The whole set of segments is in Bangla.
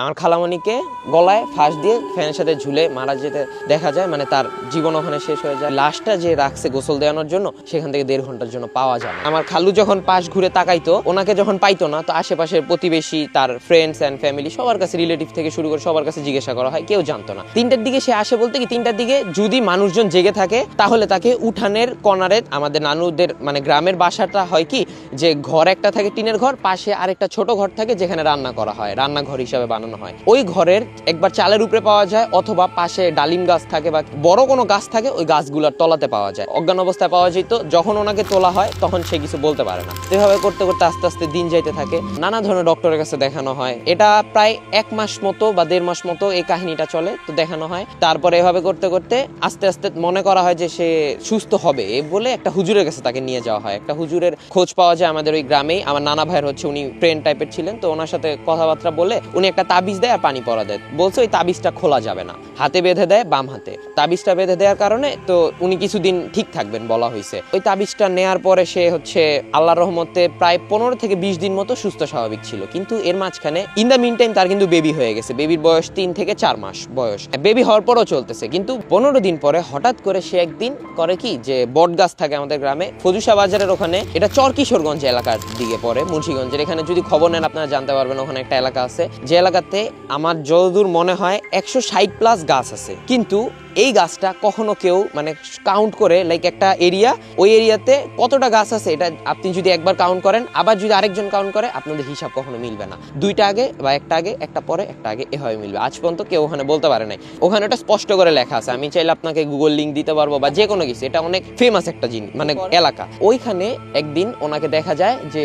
আমার খালামণিকে গলায় ফাঁস দিয়ে ফ্যানের সাথে ঝুলে মারা যেতে দেখা যায় মানে তার জীবন ওখানে শেষ হয়ে যায়। লাশটা যে রাখছে গোসল দেওয়ানোর জন্য, সেখান থেকে দেড় ঘণ্টার জন্য পাওয়া যায় আমার খালু যখন পাশ ঘুরে তাকাইতো, ওনাকে যখন পাইতো না, তো আশেপাশের প্রতিবেশী, তার ফ্রেন্ডস অ্যান্ড ফ্যামিলি সবার কাছে রিলেটিভ থেকে শুরু করে সবার কাছে জিজ্ঞাসা করা হয়, কেউ জানতো না। তিনটার দিকে সে আসে বলতে কি, তিনটার দিকে যদি মানুষজন জেগে থাকে, তাহলে তাকে উঠানের কর্নারে আমাদের নানুদের মানে গ্রামের বাসাটা হয় কি, যে ঘর একটা থাকে টিনের ঘর, পাশে আরেকটা ছোট ঘর থাকে, যেখানে রান্না করা হয়। রান্নাঘর হিসাবে বানানো হয়। ওই ঘরের একবার চালের উপরে পাওয়া যায় অথবা পাশে ডালিম গাছ থাকে বা বড় কোনো গাছ থাকে, ওই গাছগুলোর তলাতে পাওয়া যায়। অজ্ঞান অবস্থায় পাওয়া যেত, যখন ওনাকে তোলা হয়, তখন সে কিছু বলতে পারে না। এভাবে করতে করতে আস্তে আস্তে দিন যাইতে থাকে। নানা ধরনের ডক্টরের কাছে দেখানো হয়। এটা প্রায় এক মাস মতো বা দেড় মাস মতো এই কাহিনীটা চলে, তো দেখানো হয়। তারপরে এভাবে করতে করতে আস্তে আস্তে মনে করা হয় যে সে সুস্থ হবে বলে একটা হুজুরের কাছে তাকে নিয়ে যাওয়া হয়। একটা হুজুরের খোঁজ পাওয়া যায় আমাদের ওই গ্রামেই। আমার নানা ভাইয়ের হচ্ছে উনি ফ্রেন্ড টাইপের ছিলেন, তো ওনার সাথে কথাবার্তা বলে উনি একটা তাবিজ দেয় আর পানি পরা দেয়। বলছে ওই তাবিজটা খোলা যাবে না। হাতে বেঁধে দেয় বাম হাতে। তাবিজটা বেঁধে দেওয়ার কারণে তো উনি কিছুদিন ঠিক থাকবেন বলা হয়েছে। ওই তাবিজটা নেয়ার পরে সে হচ্ছে আল্লাহর রহমতে প্রায় পনেরো থেকে বিশ দিন মতো সুস্থ স্বাভাবিক ছিল। কিন্তু এর মাঝখানে ইন দ্য মিন টাইম তার কিন্তু বেবি হয়ে গেছে। বেবির বয়স তিন থেকে চার মাস বয়স। বেবি হওয়ার পরও চলতেছে। কিন্তু পনেরো দিন পরে হঠাৎ করে সে একদিন করে কি যে বট গাছ থাকে আমাদের গ্রামে, ফজুসা বাজারের ওখানে, এটা চরকিশোরগঞ্জ এলাকার দিকে পড়ে, মুন্সিগঞ্জের। এখানে যদি খবর নেন আপনারা জানতে পারবেন ওখানে একটা এলাকা আছে। যে এলাকাতে আমার যতদূর মনে হয় একশো ষাট প্লাস গাছ আছে। কিন্তু এই গাছটা কখনো কেউ মানে কাউন্ট করে লাইক একটা এরিয়া ওই এরিয়াতে কতটা গাছ আছে এটা আপনি যদি একবার কাউন্ট করেন আবার যদি আরেকজন কাউন্ট করে আপনাদের হিসাব কখনো মিলবে না। দুইটা আগে বা একটা আগে একটা পরে একটা আগে এভাবে মিলবে। আজ পর্যন্ত কেউ ওখানে বলতে পারে নাই। ওখানে ওটা স্পষ্ট করে লেখা আছে। আমি চাইলে আপনাকে গুগল লিঙ্ক দিতে পারব বা যে কোনো কিছু। এটা অনেক ফেমাস একটা জিনিস মানে এলাকা। ওইখানে একদিন ওনাকে দেখা যায় যে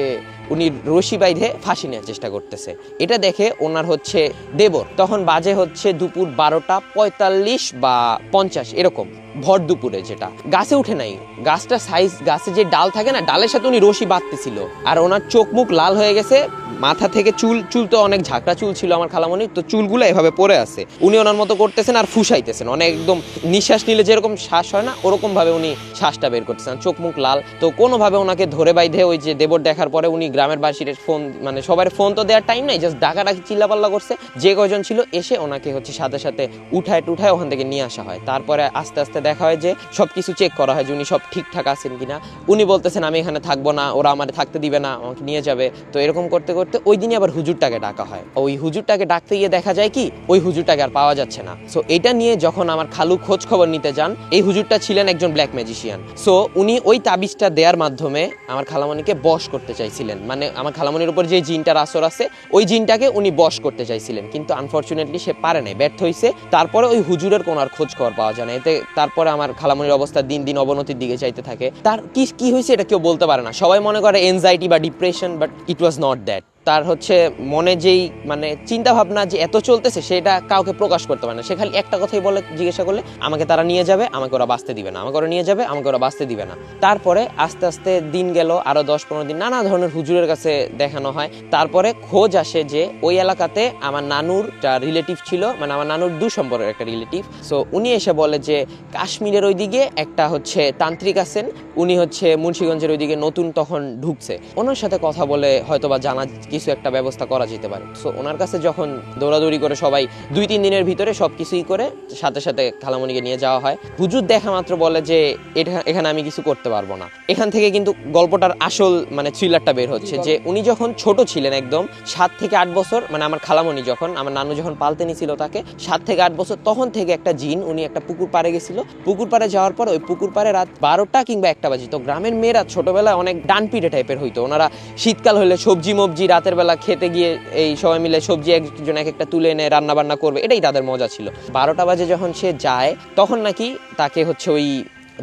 উনি রশি বাইধে ফাঁসি নেওয়ার চেষ্টা করতেছে। এটা দেখে ওনার হচ্ছে দেবর। তখন বাজে হচ্ছে দুপুর বারোটা পঁয়তাল্লিশ বা পঞ্চাশ, এরকম, ভর দুপুরে যেটা। গাছে উঠে নাই। গাছটা সাইজ গাছে যে ডাল থাকে না, ডালের সাথে উনি রশি বাঁধতেছিল। আর ওনার চোখ মুখ লাল হয়ে গেছে মাথা থেকে চুল চুল তো অনেক ঝাঁকড়া চুল ছিল আমার খালামণির, তো চুলগুলো এভাবে পড়ে আছে। উনি ওনার মতো করতেছেন আর ফুসাইতেছেন। অনেক একদম নিঃশ্বাস নিলে যেরকম শ্বাস হয় না ওরকম ভাবে উনি শ্বাসটা বের করতেছেন। চোখ মুখ লাল। তো কোনোভাবে ওনাকে ধরে বাইধে ওই যে দেবর দেখার পরে উনি গ্রামের বাসীর ফোন মানে সবার ফোন তো দেওয়ার টাইম নাই জাস্ট ডাকাডাকি চিল্লাপাল্লা করছে। যে কয়জন ছিল এসে ওনাকে হচ্ছে সাথে সাথে উঠায় টুঠায় ওখান থেকে নিয়ে আসা হয়। তারপরে আস্তে আস্তে দেখা হয় যে সব কিছু চেক করা হয় যে উনি সব ঠিকঠাক আছেন কিনা। উনি বলতেছেন, আমি এখানে থাকব না, ওরা আমার থাকতে দিবে না, আমাকে নিয়ে যাবে। তো এরকম করতে করতে ওই দিনই আবার হুজুরটাকে ডাকা হয়। ওই হুজুরটাকে ডাকতে গিয়ে দেখা যায় কি, ওই হুজুরটাকে আর পাওয়া যাচ্ছে না। সো এটা নিয়ে যখন আমার খালু খোঁজ খবর নিতে যান, এই হুজুরটা ছিলেন একজন ব্ল্যাক ম্যাজিশিয়ান সো উনি ওই তাবিজটা দেওয়ার মাধ্যমে আমার খালামণিকে বশ করতে চাইছিলেন। মানে আমার খালামণির উপর যে জিনটার আসর আছে, ওই জিনটাকে উনি বশ করতে চাইছিলেন। কিন্তু আনফর্চুনেটলি সে পারে নাই, ব্যর্থ হয়েছে তারপরে ওই হুজুরের কোনো আর খোঁজ খবর পাওয়া যায় না। এতে তারপরে আমার খালামণির অবস্থা দিন দিন অবনতির দিকে চাইতে থাকে। তার কি কি হয়েছে এটা কেউ বলতে পারে না। সবাই মনে করে এনজাইটি বা depression but it was not that তার হচ্ছে মনে যেই মানে চিন্তা ভাবনা যে এত চলতেছে, সেটা কাউকে প্রকাশ করতে পারে না। সে খালি একটা কথাই বলে, জিজ্ঞাসা করলে, আমাকে তারা নিয়ে যাবে, আমাকে ওরা বাঁচতে দিবে না। আমাকে ওরা নিয়ে যাবে, আমাকে ওরা বাঁচতে দিবে না। তারপরে আস্তে আস্তে দিন গেল, আরও দশ পনেরো দিন, নানা ধরনের হুজুরের কাছে দেখানো হয়। তারপরে খোঁজ আসে যে, ওই এলাকাতে আমার নানুর রিলেটিভ ছিল মানে আমার নানুর দু সম্পর্কের একটা রিলেটিভ সো উনি এসে বলে যে, কাশ্মীরের ওইদিকে একটা হচ্ছে তান্ত্রিক আছেন, উনি হচ্ছে মুন্সিগঞ্জের ওইদিকে নতুন তখন ঢুকছে। ওনার সাথে কথা বলে হয়তোবা জানা কিছু একটা ব্যবস্থা করা যেতে পারে। সো ওনার কাছে যখন দৌড়াদৌড়ি করে সবাই দুই, তিন দিনের ভিতরে সব কিছুই করে সাথে সাথে খালামণিকে নিয়ে যাওয়া হয়। হুজুর দেখা মাত্র বলে যে, এটা, এখানে আমি কিছু করতে পারব না। এখান থেকে কিন্তু গল্পটার আসল মানে থ্রিলারটা বের হচ্ছে যে, উনি যখন ছোট ছিলেন একদম, সাত থেকে আট বছর মানে আমার খালামণি যখন, আমার নানু যখন পালতে নিছিল তাকে, সাত থেকে আট বছর, তখন থেকে একটা জিন, উনি একটা পুকুর পাড়ে গেছিল। পুকুর পাড়ে যাওয়ার পর ওই পুকুর পাড়ে রাত বারোটা কিংবা একটা বাজি। তো গ্রামের মেয়েরা ছোটবেলায় অনেক ডানপিটে টাইপের হইতো। ওনারা শীতকাল হলে সবজি মবজি রাতের বেলা খেতে গিয়ে এই সবাই মিলে সবজি একজন এক একটা তুলে এনে রান্না বান্না করবে, এটাই তাদের মজা ছিল। বারোটা বাজে যখন সে যায়, তখন নাকি তাকে হচ্ছে ওই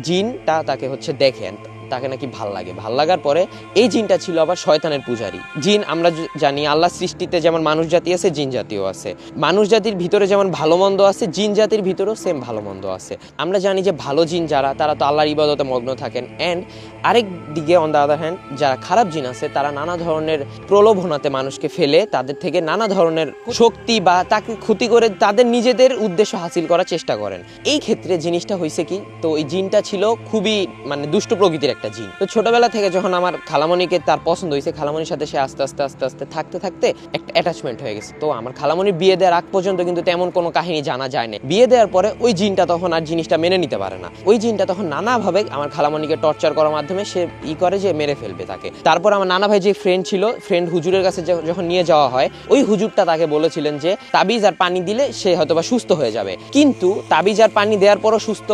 জিনটা তাকে হচ্ছে দেখেন। তাকে নাকি ভালো লাগে। ভালো লাগার পরে এই জিনটা ছিল আবার শয়তানের পূজারী। জিন, আমরা জানি আল্লাহ সৃষ্টিতে যেমন মানুষ জাতি আছে, জিন জাতিও আছে। মানুষ জাতির ভিতরে যেমন ভালো মন্দ আছে, জিন জাতির ভিতরেও সেম ভালো মন্দ আছে। আমরা জানি যে ভালো জিন যারা, তারা তো আল্লাহর ইবাদতে মগ্ন থাকেন। অ্যান্ড আরেক দিকে অন দ্য আদার হ্যান্ড যারা খারাপ জিন আছে, তারা নানা ধরনের প্রলোভনাতে মানুষকে ফেলে, তাদের থেকে নানা ধরনের শক্তি বা তাকে ক্ষতি করে তাদের নিজেদের উদ্দেশ্য হাসিল করার চেষ্টা করেন। এই ক্ষেত্রে জিনিসটা হয়েছে কি, তো এই জিনটা ছিল খুবই মানে দুষ্ট প্রকৃতির একটা জিন। তো ছোটবেলা থেকে যখন আমার খালামণিকে তার পছন্দ হয়েছে, খালামণির সাথে সে আস্তে আস্তে আস্তে আস্তে, থাকতে থাকতে একটা অ্যাটাচমেন্ট হয়ে গেছে। তো আমার খালামণির বিয়ে দেওয়ার আগ পর্যন্ত কিন্তু তেমন কোনো কাহিনী জানা যায় না বিয়ে দেওয়ার পরে ওই জিনটা তখন আর জিনিসটা মেনে নিতে পারে না। ওই জিনটা তখন নানাভাবে আমার খালামণিকে টর্চার করার মাধ্যমে সে ই করে যে মেরে ফেলবে তাকে। তারপর আমার নানা ভাই যে ফ্রেন্ড ছিল ফ্রেন্ড হুজুরের কাছে যখন নিয়ে যাওয়া হয়, ওই হুজুরটা তাকে বলেছিলেন যে তাবিজ আর পানি দিলে সে হয়তোবা সুস্থ হয়ে যাবে। কিন্তু তাবিজ আর পানি দেওয়ার পরও সুস্থ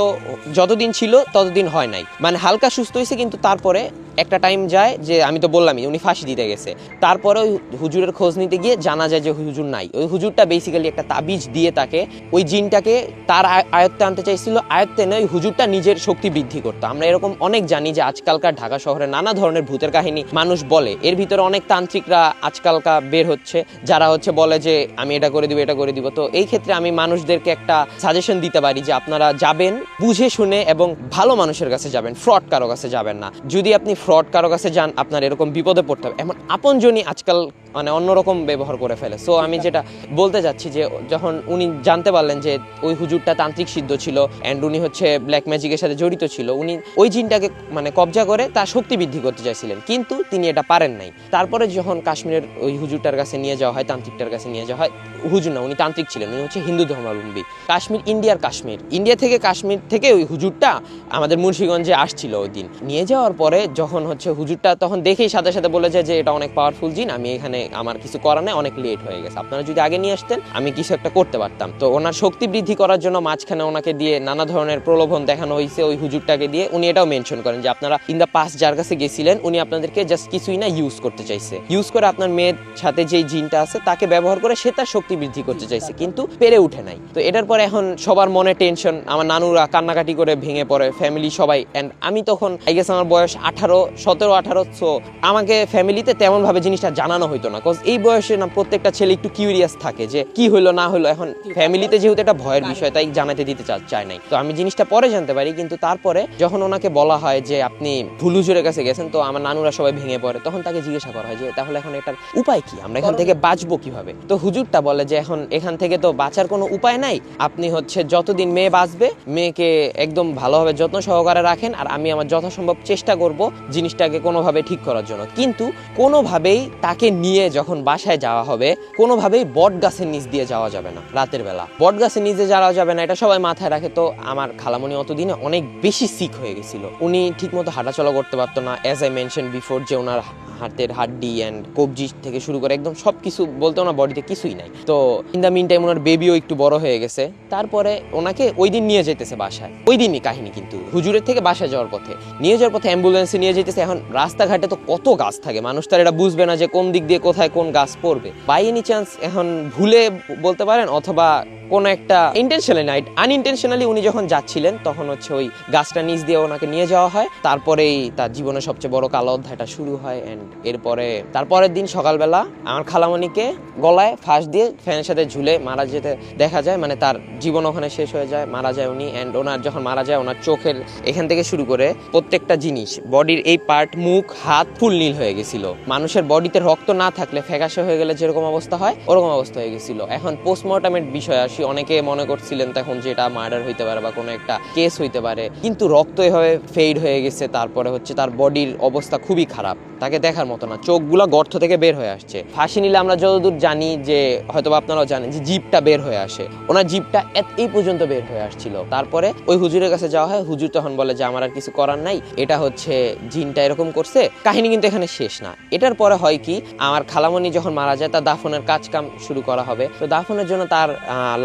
যতদিন ছিল ততদিন হয় নাই। মানে হালকা সুস্থ হয়েছে কিন্তু তারপরে একটা টাইম যায় যে, আমি তো বললামই, উনি ফাঁসি দিতে গেছে। তারপরে ওই হুজুরের খোঁজ নিতে গিয়ে জানা যায় যে হুজুর নাই। ওই হুজুরটা বেসিক্যালি একটা তাবিজ দিয়ে তাকে ওই জিনটাকে তার আয়- আয়ত্তে আনতে চাইছিল। আয়ত্তে নয় ওই হুজুরটা নিজের শক্তি বৃদ্ধি করতো। আমরা এরকম অনেক জানি যে, আজকালকার ঢাকা শহরে নানা ধরনের ভূতের কাহিনী মানুষ বলে। এর ভিতরে অনেক তান্ত্রিকরা আজকালকা বের হচ্ছে, যারা হচ্ছে বলে যে, আমি এটা করে দিব, এটা করে দিব। তো এই ক্ষেত্রে আমি মানুষদেরকে একটা সাজেশন দিতে পারি যে, আপনারা যাবেন, বুঝে শুনে এবং ভালো মানুষের কাছে যাবেন ফ্রড কারও কাছে যাবেন না। যদি আপনি ফ্রড কারও কাছে যান আপনার এরকম বিপদে পড়তে হবে। এমন আপনজনই আজকাল মানে অন্যরকম ব্যবহার করে ফেলে। সো আমি যেটা বলতে যাচ্ছি যে, যখন উনি জানতে পারলেন যে, ওই হুজুরটা তান্ত্রিক সিদ্ধ ছিল অ্যান্ড উনি হচ্ছে ব্ল্যাক ম্যাজিকের সাথে জড়িত ছিল, উনি ওই জিনটাকে মানে কবজা করে তার শক্তি বৃদ্ধি করতে চাইছিলেন। কিন্তু তিনি এটা পারেন নাই। তারপরে যখন কাশ্মীরের ওই হুজুরটার কাছে নিয়ে যাওয়া হয়, তান্ত্রিকটার কাছে নিয়ে যাওয়া হয় হুজুর না, উনি তান্ত্রিক ছিলেন, উনি হচ্ছে হিন্দু ধর্মাবলম্বী। কাশ্মীর, ইন্ডিয়ার কাশ্মীর। ইন্ডিয়া থেকে কাশ্মীর থেকে ওই হুজুরটা আমাদের মুন্সিগঞ্জে আসছিল ওই দিন। নিয়ে যাওয়ার পরে যখন হচ্ছে হুজুরটা তখন দেখেই সাথে সাথে বলে যায় যে, এটা অনেক পাওয়ারফুল জিন, আমি এখানে আমার কিছু করার নেই, অনেক লেট হয়ে গেছে। আপনারা যদি আগে নিয়ে আসতেন, আমি কিছু একটা করতে পারতাম। তো ওনার শক্তি বৃদ্ধি করার জন্য মাঝখানে ওনাকে দিয়ে নানা ধরনের প্রলোভন দেখানো হয়েছে ওই হুজুরটাকে দিয়ে। উনি এটাও মেনশন করেন যে, আপনারা ইন দ্য পাস যার কাছে গেছিলেন, উনি আপনাদেরকে জাস্ট কিছুই না ইউজ করতে চাইছে। ইউজ করে আপনার মেয়ের সাথে যেই জিনটা আছে, তাকে ব্যবহার করে সে তার শক্তি বৃদ্ধি করতে চাইছে কিন্তু পেরে উঠে নাই। তো এটার পরে এখন সবার মনে টেনশন আমার নানুরা কান্নাকাটি করে ভেঙে পড়ে ফ্যামিলি সবাই অ্যান্ড আমি তখন আই গেস আমার বয়স আঠারো সতেরো আঠারো সো আমাকে ফ্যামিলিতে তেমন ভাবে জিনিসটা জানানো হইতো না কজ এই বয়সে না প্রত্যেকটা ছেলে একটু কিউরিয়াস থাকে যে কি হইল না হইল এখন ফ্যামিলিতে যেহেতু একটা ভয়ের বিষয় তাই জানাতে দিতে চায় নাই। তো আমি জিনিসটা পরে জানতে পারি কিন্তু তারপরে যখন ওনাকে বলা হয় যে আপনি ভুল হুজুরের কাছে গেছেন তো আমার নানুরা সবাই ভেঙে পড়ে তখন তাকে জিজ্ঞাসা করা হয় যে তাহলে এখন এটার উপায় কি? আমরা এখান থেকে বাঁচবো কীভাবে? তো হুজুরটা বলে যে এখন এখান থেকে তো বাঁচার কোনো উপায় নাই। আপনি হচ্ছে যতদিন মেয়ে বাঁচবে, মেয়েকে একদম ভালোভাবে যত্ন সহকারে রাখেন আর আমি আমার যথাসম্ভব চেষ্টা করব জিনিসটাকে কোনোভাবে ঠিক করার জন্য। কিন্তু কোনোভাবেই তাকে নিয়ে যখন বাসায় যাওয়া হবে, কোনোভাবেই বট গাছের নিচ দিয়ে যাওয়া যাবে না রাতের বেলা। বট গাছের নিচে যাওয়া যাবে না, এটা সবাই মাথায় রাখে। তো আমার খালামণি অতদিনে অনেক বেশি সিক হয়ে গেছিল। উনি ঠিকমতো হাঁটাচলা করতে পারতো না। অ্যাজ আই মেনশন বিফোর যে ওনার হাতের হাড্ডি অ্যান্ড কবজি থেকে শুরু করে একদম সব কিছু বলতে ওনার বডিতে কিছুই নাই। তো ইন দ্য মিন টাইম ওনার বেবিও একটু বড় হয়ে গেছে। তারপরে ওনাকে ওই দিন নিয়ে যেতেছে বাসায়। ওই দিনই কাহিনী কিন্তু, হুজুরের থেকে বাসায় যাওয়ার পথে। নিয়ে যাওয়ার পথে অ্যাম্বুলেন্সে নিয়ে যেতেছে। এখন রাস্তাঘাটে তো কত গাছ থাকে, মানুষ তার এটা বুঝবে না যে কোন দিক দিয়ে কোথায় কোন গাছ পড়বে। বাই এনি চান্স এখন ভুলে বলতে পারেন? অথবা কোনো একটা ইন্টেনশনালি নাইট আনইনটেনশনালি উনি যখন যাচ্ছিলেন, তখন হচ্ছে ওই গাছটা নিচ দিয়ে ওনাকে নিয়ে যাওয়া হয়। তারপরেই তার জীবনের সবচেয়ে বড় কালো অধ্যায়টা শুরু হয় অ্যান্ড এরপরে তারপরের দিন সকালবেলা আমার খালামণিকে গলায় ফাঁস দিয়ে ফ্যানের সাথে ঝুলে মারা যেতে দেখা যায় মানে তার জীবন ওখানে শেষ হয়ে যায়, মারা যায় উনি অ্যান্ড ওনার যখন মারা যায়, ওনার চোখের এখান থেকে শুরু করে প্রত্যেকটা জিনিস, বডির এই পার্ট মুখ, হাত ফুল নীল হয়ে গেছিল। মানুষের বডিতে রক্ত না থাকলে ফ্যাকাশে হয়ে গেলে যেরকম অবস্থা হয়, ওরকম অবস্থা হয়ে গেছিল। এখন পোস্টমর্টমের বিষয় আসি। অনেকে মনে করছিলেন তখন যে এটা মার্ডার হইতে পারে বা কোনো একটা কেস হইতে পারে। কিন্তু রক্ত এভাবে ফেড হয়ে গেছে, তারপরে হচ্ছে তার বডির অবস্থা খুবই খারাপ। তাকে দেখার মতো না। চোখগুলো গর্ত থেকে বের হয়ে আসছে। ফাঁসি নিলে আমরা যতদূর জানি যে হয়তো আপনারাও জানেন যে জিপটা বের হয়ে আসে। ওনার জিপটা এই পর্যন্ত বের হয়ে আসছিল। তারপরে ওই হুজুরের কাছে যাওয়া হয়। হুজুর তখন বলে যে, আমার আর কিছু করার নাই। এটা হচ্ছে জিনটা এরকম করছে। কাহিনী কিন্তু এখানে শেষ না। এটার পরে হয় কি, আমার খালামণি যখন মারা যায়, তার দাফনের কাজ কাম শুরু করা হবে। তো দাফনের জন্য তার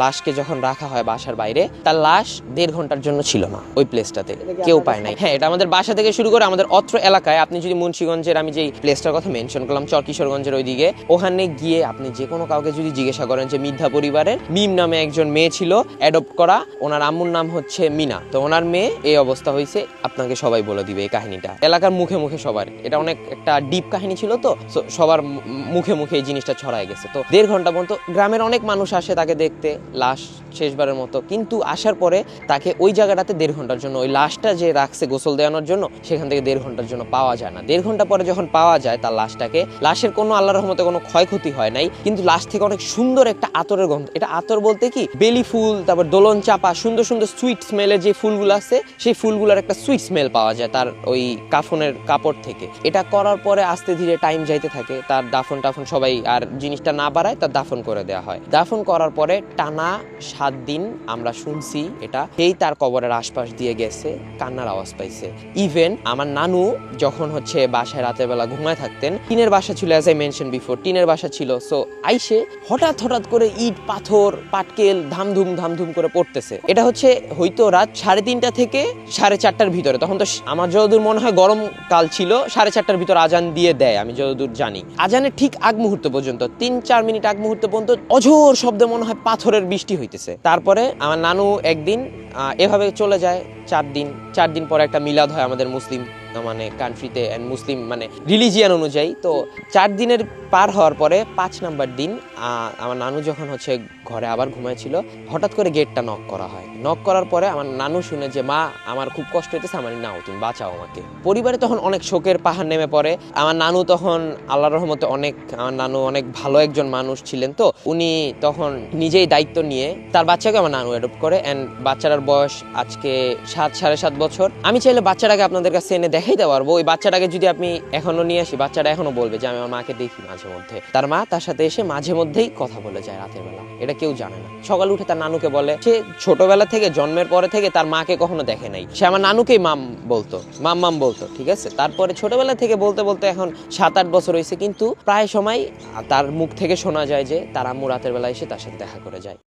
লাশকে যখন রাখা হয় বাসার বাইরে, তার লাশ দেড় ঘণ্টার জন্য ছিল না ওই প্লেসটাতে কেউ পায় নাই। হ্যাঁ এটা আমাদের বাসা থেকে শুরু করে আমাদের অত্র এলাকায়। আপনি যদি মুন্সিগঞ্জের, আমি যেই প্লেসটার কথা মেনশন করলাম, চরকিশোরগঞ্জের ওইদিকে, ওখানে গিয়ে আপনি যে কোনো কাউকে যদি জিজ্ঞাসা করেন যে মিথ্যা পরিবারের, মিম নামে একজন মেয়ে ছিল অ্যাডপ্ট করা, ওনার আম্মুর নাম হচ্ছে মিনা। তো ওনার মেয়ে, এই অবস্থা হয়েছে, আপনাকে সবাই বলে দিবে এই কাহিনীটা। এলাকার মুখে মুখে সবার। এটা অনেক একটা ডিপ কাহিনী ছিল তো সবার মুখে মুখে এই জিনিসটা ছড়ায় গেছে। তো দেড় ঘণ্টা পর্যন্ত গ্রামের অনেক মানুষ আসে তাকে দেখতে। লাশ শেষবারের মতো। কিন্তু আসার পরে তাকে ওই জায়গাটাতে দেড় ঘণ্টার জন্য, ওই লাশটা যে রাখছে গোসল দেওয়ানোর জন্য, সেখান থেকে দেড় ঘণ্টার জন্য পাওয়া যায় না। দেড় ঘণ্টা পরে যখন পাওয়া যায় তার লাশটাকে, লাশের কোনো আল্লাহর রহমতে কোনো ক্ষয়ক্ষতি হয় নাই, কিন্তু লাশ থেকে অনেক সুন্দর একটা আতরের গন্ধ। এটা আতর বলতে কি? বেলি ফুল, তারপর দোলন চাপা, সুন্দর সুন্দর সুইট স্মেলের যে ফুলগুলো আছে, সেই ফুলগুলোর একটা সুইট স্মেল পাওয়া যায় তার ওই কাফনের কাপড় থেকে। এটা করার পরে আস্তে ধীরে টাইম যাইতে থাকে, তার দাফন টাফন সবাই আর জিনিসটা না বাড়ায়, তার দাফন করে দেওয়া হয়। দাফন করার পরে টানা সাত দিন আমরা শুনছি এটা। এই তার কবরের আশপাশ দিয়ে গেছে, কান্নার আওয়াজ পাইছে। ইভেন আমার নানু যখন হচ্ছে বাসায় রাতের বেলা ঘুমায় থাকতেন, টিনের বাসা ছিল অ্যাজ আই মেনশন বিফোর টিনের বাসা ছিল। সো আইসে হঠাৎ হঠাৎ করে ইট, পাথর, পাটকেল ধামধুম ধামধুম করে পড়তেছে। এটা হচ্ছে হয়তো রাত সাড়ে তিনটা থেকে সাড়ে চারটার ভিতরে। তখন তো আমার যতদূর মনে হয় গরমকাল ছিল, সাড়ে চারটার ভিতর আজান দিয়ে দেয়, আমি যতদূর জানি। আজানের ঠিক আগ মুহূর্ত পর্যন্ত, তিন চার মিনিট আগ মুহূর্ত পর্যন্ত অঝোর শব্দে মনে হয় পাথরের বৃষ্টি হইতেছে। তারপরে আমার নানু একদিন এভাবে চলে যায়, চার দিন চার দিন পরে একটা মিলাদ হয় আমাদের মুসলিম মানে কান্ট্রিতে অ্যান্ড মুসলিম মানে রিলিজিয়ান অনুযায়ী। তো চার দিনের পার হওয়ার পরে পাঁচ নাম্বার দিন আমার নানু যখন হচ্ছে ঘরে আবার ঘুমাইছিল, হঠাৎ করে গেটটা নক করা হয়। নক করার পরে আমার নানু শুনে যে, মা, আমার খুব কষ্ট হইতেছে, আমার নাও, তুমি বাঁচাও আমাকে। পরিবারে তখন অনেক শোকের পাহাড় নেমে পড়ে। আমার নানু তখন আল্লাহর রহমতে অনেক, আমার নানু অনেক ভালো একজন মানুষ ছিলেন তো। উনি তখন নিজেই দায়িত্ব নিয়ে, তার বাচ্চাকে আমার নানু অ্যাডপ্ট করে। অ্যান্ড বাচ্চাটার বয়স আজকে সাত, সাড়ে সাত বছর। আমি চাইলে বাচ্চাটাকে আপনাদের কাছে এনে দেখাইতে পারব। ওই বাচ্চাটাকে যদি আপনি এখনও নিয়ে আসি, বাচ্চাটা এখনও বলবে যে, আমি আমার মাকে দেখি মাঝে মধ্যে। তার মা তার সাথে এসে মাঝে মধ্যেই কথা বলে যায় রাতের বেলা। এটা কেউ জানে না। সকাল উঠে তার নানুকে বলে, সে ছোটবেলা থেকে, জন্মের পরে থেকে তার মাকে কখনো দেখে নাই। সে আমার নানুকেই মাম বলতো, মাম মাম বলতো, ঠিক আছে? তারপরে ছোটবেলা থেকে বলতে বলতে এখন সাত আট বছর হয়েছে কিন্তু প্রায় সময় তার মুখ থেকে শোনা যায় যে, তার আম্মু রাতের বেলা এসে তার সাথে দেখা করে যায়।